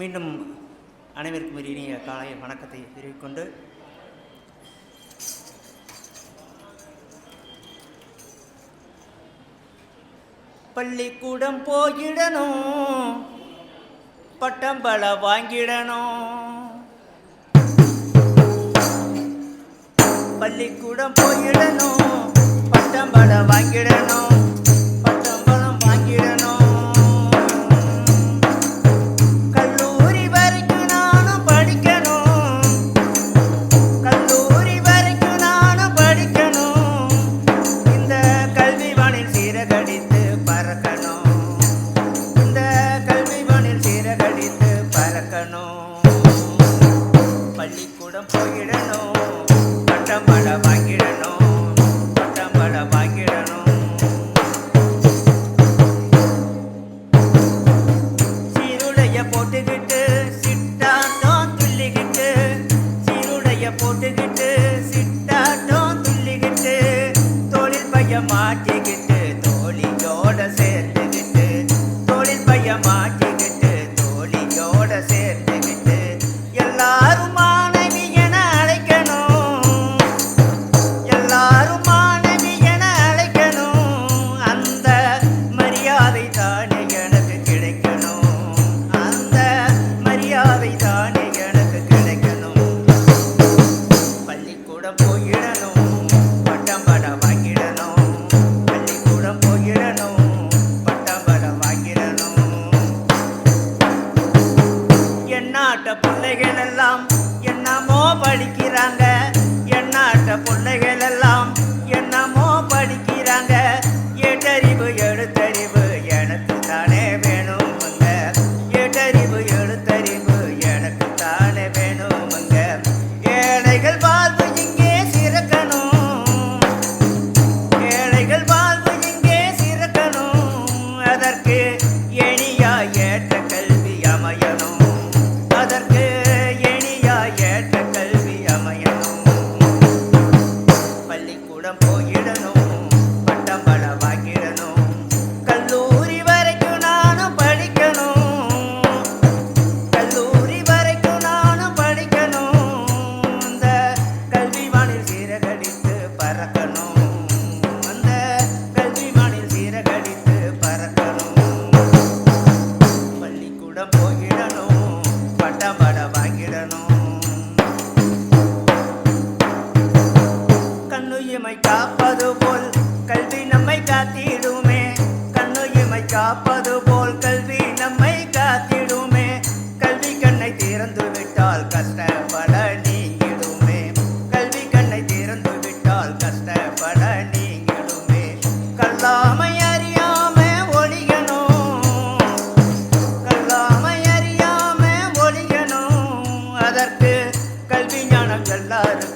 மீண்டும் அனைவருக்கும் ஒரு இனிய காலை வணக்கத்தை தெரிவிக்கொண்டு பள்ளிக்கூடம் போகிடணும் பட்டம் பல வாங்கிடணும். பள்ளிக்கூடம் போயிடணும் பட்டம் பல வாங்கிடணும். போட்டுக்கிட்டு சிட்டாட்டம் துள்ளிக்கிட்டு சீருடைய போட்டுக்கிட்டு சிட்டாட்டம் துள்ளிக்கிட்டு தொழில் பைய மாட்டிக்கிட்டு தோழியோட சேர்ந்துக்கிட்டு தொழில் பைய மாட்டி பிள்ளைகள் எல்லாம் என்னமோ படிக்கிறாங்க. என்னாட்ட பிள்ளைகள் எல்லாம் என்னமோ படிக்கிறாங்க. எட்டறிவு எழுத்தறிவு எனக்கு தானே வேணுமுங்க. எட்டறிவு எழுத்தறிவு எனக்கு தானே வேணுமுங்க. ஏழைகள் பார்த்து பறக்கணும். அந்த கல்வி வானில் சீரகடித்து பறக்கணும். பள்ளிக்கூடம் போயிடணும். பட்டம் பட வாங்கிடணும். கண்ணுயிமை காப்பது போல் கல்வி நம்மை காத்திடுமே. கண்ணுயிமை காப்பது போல் கல்வி நம்மை காத்திடுமே. கல்வி கண்ணை திறந்து விட்டால் கஷ்டப்பட அதற்கு கல்வி ஞானம் எல்லாருக்கும்